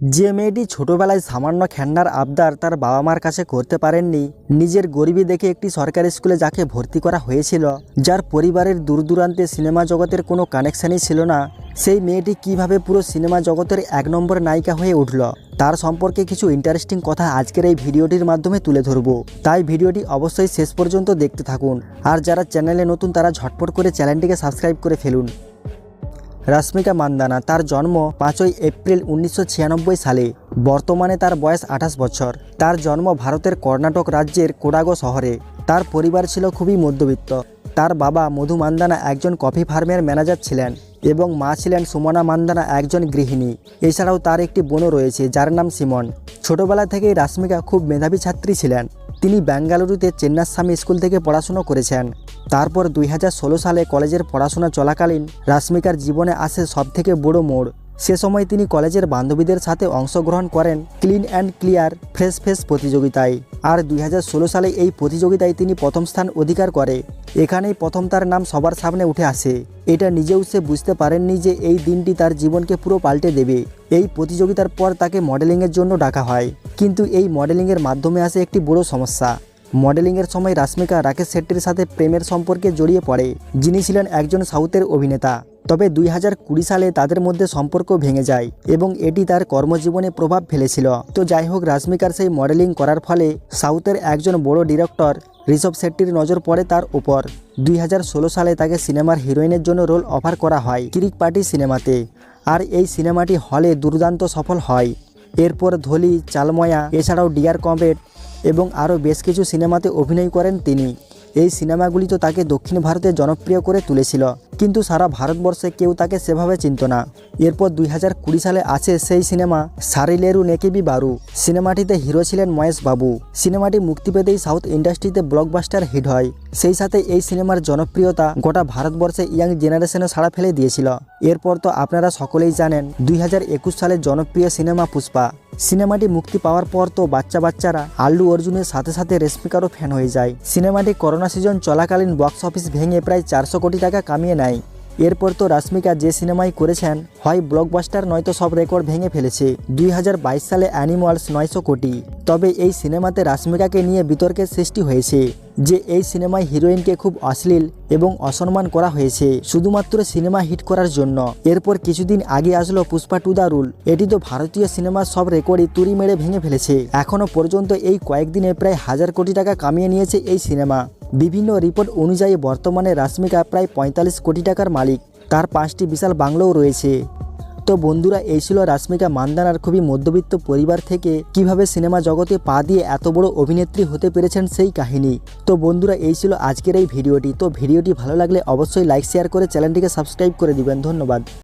যে মেয়েটি ছোটবেলায় সামান্য খেন্নার আবদার তার বাবা মার কাছে করতে পারেননি, নিজের গরিবী দেখে একটি সরকারি স্কুলে যাকে ভর্তি করা হয়েছিল, যার পরিবারের দূর দূরান্তে সিনেমা জগতের কোনো কানেকশানই ছিল না, সেই মেয়েটি কীভাবে পুরো সিনেমা জগতের এক নম্বর নায়িকা হয়ে উঠল, তার সম্পর্কে কিছু ইন্টারেস্টিং কথা আজকের এই ভিডিওটির মাধ্যমে তুলে ধরব। তাই ভিডিওটি অবশ্যই শেষ পর্যন্ত দেখতে থাকুন, আর যারা চ্যানেলে নতুন তারা ঝটপট করে চ্যানেলটিকে সাবস্ক্রাইব করে ফেলুন। রাশ্মিকা মান্দানা, তার জন্ম পাঁচই এপ্রিল উনিশশো ছিয়ানব্বই সালে। বর্তমানে তার বয়স আঠাশ বছর। তার জন্ম ভারতের কর্ণাটক রাজ্যের কোডাগো শহরে। তার পরিবার ছিল খুবই মধ্যবিত্ত। তার বাবা মধু মান্দানা একজন কফি ফার্মের ম্যানেজার ছিলেন এবং মা ছিলেন সুমনা মান্দানা একজন গৃহিণী। এছাড়াও তার একটি বোনও রয়েছে, যার নাম সিমন। ছোটবেলা থেকেই রাশ্মিকা খুব মেধাবী ছাত্রী ছিলেন। তিনি বেঙ্গালুরুতে চেন্নাস্বামী স্কুল থেকে পড়াশুনো করেছেন। তারপর দুই হাজার ষোলো সালে কলেজের পড়াশোনা চলাকালীন রাশ্মিকার জীবনে আসে সবথেকে বড় মোড়। সে সময় তিনি কলেজের বান্ধবীদের সাথে অংশগ্রহণ করেন clean and clear fresh face প্রতিযোগিতায়। আর দুই হাজার ষোলো সালে এই প্রতিযোগিতায় তিনি প্রথম স্থান অধিকার করে। এখানেই প্রথম তার নাম সবার সামনে উঠে আসে। এটা নিজেও সে বুঝতে পারেননি যে এই দিনটি তার জীবনকে পুরো পাল্টে দেবে। এই প্রতিযোগিতার পর তাকে মডেলিংয়ের জন্য ডাকা হয়। কিন্তু এই মডেলিংয়ের মাধ্যমে আসে একটি বড় সমস্যা। মডেলিংয়ের সময় রাশ্মিকা রাকেশ শেট্টির সাথে প্রেমের সম্পর্কে জড়িয়ে পড়ে, যিনি ছিলেন একজন সাউথের অভিনেতা। তবে দুই হাজার কুড়ি সালে তাদের মধ্যে সম্পর্ক ভেঙে যায় এবং এটি তার কর্মজীবনে প্রভাব ফেলেছিল। তো যাই হোক, রাশ্মিকার সেই মডেলিং করার ফলে সাউথের একজন বড় ডিরেক্টর ঋষভ শেট্টির নজর পড়ে তার উপর। দুই হাজার ষোলো সালে তাকে সিনেমার হিরোইনের জন্য রোল অফার করা হয় কিরিক পার্টি সিনেমাতে। আর এই সিনেমাটি হলে দুর্দান্ত সফল হয়। এরপর ধলি, চালময়া, এছাড়াও ডিয়ার কমবেট এবং আরও বেশ কিছু সিনেমাতে অভিনয় করেন তিনি। এই সিনেমাগুলি তো তাকে দক্ষিণ ভারতে জনপ্রিয় করে তুলেছিল, কিন্তু সারা ভারতবর্ষে কেউ তাকে সেভাবে চিনত না। এরপর দুই হাজার কুড়ি সালে আছে সেই সিনেমা সারিলেরু নেকেবি বারু। সিনেমাটিতে হিরো ছিলেন মহেশ বাবু। সিনেমাটি মুক্তি পেতেই সাউথ ইন্ডাস্ট্রিতে ব্লকবাস্টার হিট হয়। সেই সাথে এই সিনেমার জনপ্রিয়তা গোটা ভারতবর্ষে ইয়াং জেনারেশনে সাড়া ফেলে দিয়েছিল। এরপর তো আপনারা সকলেই জানেন, দুই হাজার একুশ সালের জনপ্রিয় সিনেমা পুষ্পা। সিনেমাটি মুক্তি পাওয়ার পর তো বাচ্চা বাচ্চারা আল্লু অর্জুনের সাথে সাথে রেশমিকারও ফ্যান হয়ে যায়। সিনেমাটি করোনা সিজন চলাকালীন বক্স অফিস ভেঙে প্রায় চারশো কোটি টাকা কামিয়ে নেয়। এরপর তো রাশ্মিকা যে সিনেমাই করেছেন, হয় ব্লকবাস্টার নয়তো সব রেকর্ড ভেঙে ফেলেছে। দুই হাজার বাইশ সালে অ্যানিমালস নয়শো কোটি। তবে এই সিনেমাতে রাশ্মিকাকে নিয়ে বিতর্কের সৃষ্টি হয়েছে, যে এই সিনেমায় হিরোইনকে খুব অশ্লীল এবং অসম্মান করা হয়েছে, শুধুমাত্র সিনেমা হিট করার জন্য। এরপর কিছুদিন আগে আসলো পুষ্পা টু দা রুল। এটি তো ভারতীয় সিনেমার সব রেকর্ডই তুড়ি মেরে ভেঙে ফেলেছে। এখনও পর্যন্ত এই কয়েকদিনে প্রায় হাজার কোটি টাকা কামিয়ে নিয়েছে এই সিনেমা। বিভিন্ন রিপোর্ট অনুযায়ী বর্তমানে রাশ্মিকা প্রায় পঁয়তাল্লিশ কোটি টাকার মালিক। তার পাঁচটি বিশাল বাংলোও রয়েছে। তো বন্ধুরা, এই ছিল রাশ্মিকা মান্দানার খুবই মধ্যবিত্ত পরিবার থেকে কীভাবে সিনেমা জগতে পা দিয়ে এত বড় অভিনেত্রী হতে পেরেছেন সেই কাহিনী। তো বন্ধুরা, এই ছিল আজকের এই ভিডিওটি। তো ভিডিওটি ভালো লাগলে অবশ্যই লাইক শেয়ার করে চ্যানেলটিকে সাবস্ক্রাইব করে দিবেন। ধন্যবাদ।